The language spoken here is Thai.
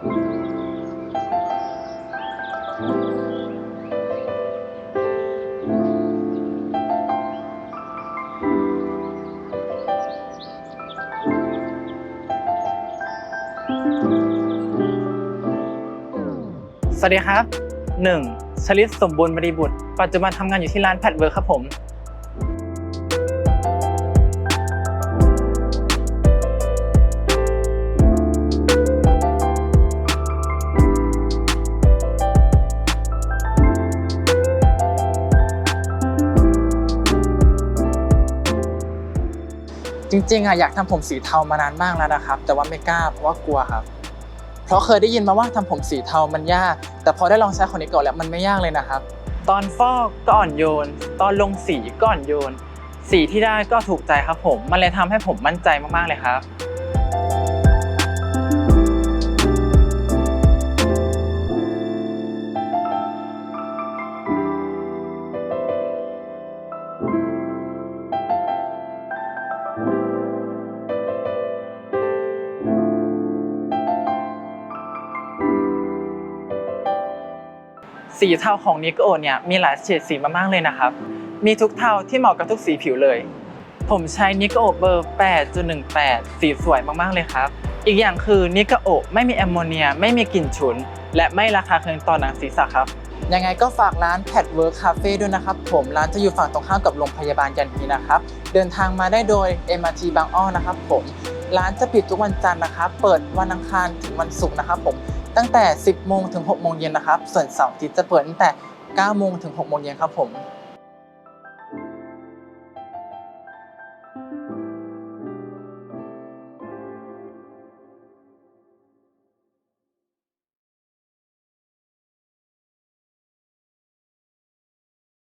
สวัสดีครับ 1. ชลิตสมบูรณ์บริบุตร ปัจจุบันทำงานอยู่ที่ร้านแพดเวิร์ครับผม จริงๆอะอยากทำผมสีเทามานานมากแล้วนะครับ แต่ว่าไม่กล้าเพราะว่ากลัวครับ เพราะเคยได้ยินมาว่าทำผมสีเทามันยาก แต่พอได้ลองใช้คอนี้ก่อนแล้วมันไม่ยากเลยนะครับ ตอนฟอกก็อ่อนโยน ตอนลงสีก็อ่อนโยน สีที่ได้ก็ถูกใจครับผม มันเลยทำให้ผมมั่นใจมากๆเลยครับ สีเทาของนิกโอเนี่ยมีหลายเฉดสีมากๆเลยนะครับ มีทุกเทาที่เหมาะกับทุกสีผิวเลย ผมใช้นิกโอเบอร์ 8.18 สีสวยมากๆเลยครับ อีกอย่างคือนิกโอไม่มีแอมโมเนีย ไม่มีกลิ่นฉุน และไม่ราคาเคืองต่อหนังศีรษะครับ ยังไงก็ฝากร้าน Pet Work Cafe ด้วยนะครับ ผมร้านจะอยู่ฝั่งตรงข้ามกับโรงพยาบาลยันฮีนะครับ เดินทางมาได้โดย MRT บางอ้อนะครับผมร้านจะปิดทุกวันจันทร์นะครับ เปิดวันอังคารถึงวันศุกร์นะครับผม ตั้งแต่ 10 โมงถึง 6 โมงเย็นนะครับ ส่วนเสาร์อาทิตย์จะเปิดตั้งแต่ 9 โมงถึง 6 โมงเย็นครับผม